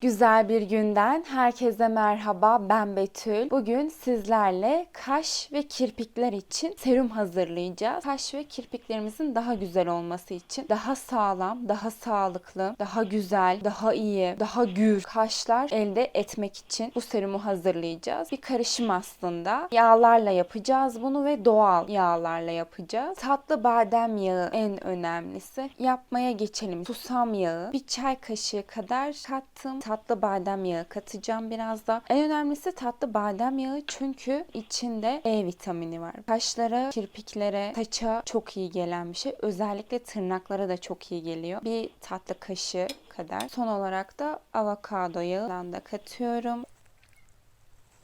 Güzel bir günden herkese merhaba. Ben Betül. Bugün sizlerle kaş ve kirpikler için serum hazırlayacağız. Kaş ve kirpiklerimizin daha güzel olması için, daha sağlam, daha sağlıklı, daha güzel, daha iyi, daha gür kaşlar elde etmek için bu serumu hazırlayacağız. Bir karışım aslında. Yağlarla yapacağız bunu ve doğal yağlarla yapacağız. Tatlı badem yağı en önemlisi. Yapmaya geçelim. Susam yağı bir çay kaşığı kadar kattım. Tatlı badem yağı katacağım biraz da. En önemlisi tatlı badem yağı çünkü içinde E vitamini var. Kaşlara, kirpiklere, saça çok iyi gelen bir şey. Özellikle tırnaklara da çok iyi geliyor. Bir tatlı kaşığı kadar. Son olarak da avokado yağından da katıyorum.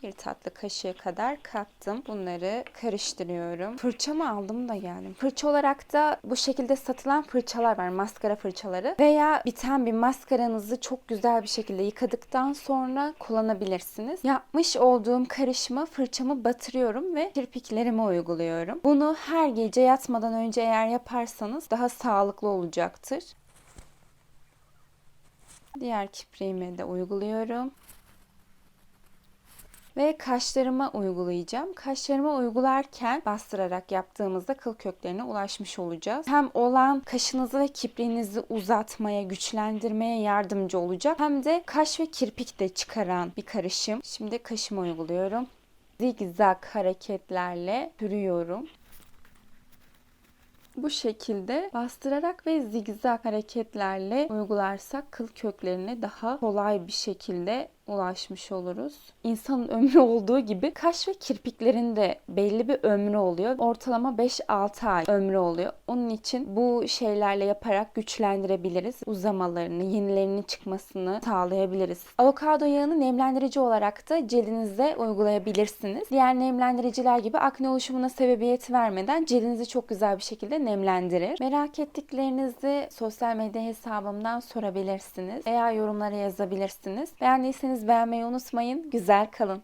Bir tatlı kaşığı kadar kattım. Bunları karıştırıyorum. Fırçamı aldım da geldim. Fırça olarak da bu şekilde satılan fırçalar var. Maskara fırçaları. Veya biten bir maskaranızı çok güzel bir şekilde yıkadıktan sonra kullanabilirsiniz. Yapmış olduğum karışıma fırçamı batırıyorum ve kirpiklerime uyguluyorum. Bunu her gece yatmadan önce eğer yaparsanız daha sağlıklı olacaktır. Diğer kipriğime de uyguluyorum ve kaşlarıma uygulayacağım. Kaşlarıma uygularken bastırarak yaptığımızda kıl köklerine ulaşmış olacağız. Hem olan kaşınızı ve kipriğinizi uzatmaya, güçlendirmeye yardımcı olacak. Hem de kaş ve kirpik de çıkaran bir karışım. Şimdi kaşıma uyguluyorum. Zigzag hareketlerle sürüyorum. Bu şekilde bastırarak ve zigzag hareketlerle uygularsak kıl köklerine daha kolay bir şekilde ulaşmış oluruz. İnsanın ömrü olduğu gibi kaş ve kirpiklerin de belli bir ömrü oluyor. Ortalama 5-6 ay ömrü oluyor. Onun için bu şeylerle yaparak güçlendirebiliriz. Uzamalarını, yenilerinin çıkmasını sağlayabiliriz. Avokado yağını nemlendirici olarak da cildinize uygulayabilirsiniz. Diğer nemlendiriciler gibi akne oluşumuna sebebiyet vermeden cildinizi çok güzel bir şekilde nemlendirir. Merak ettiklerinizi sosyal medya hesabımdan sorabilirsiniz veya yorumlara yazabilirsiniz. Beğenmeyi unutmayın. Güzel kalın.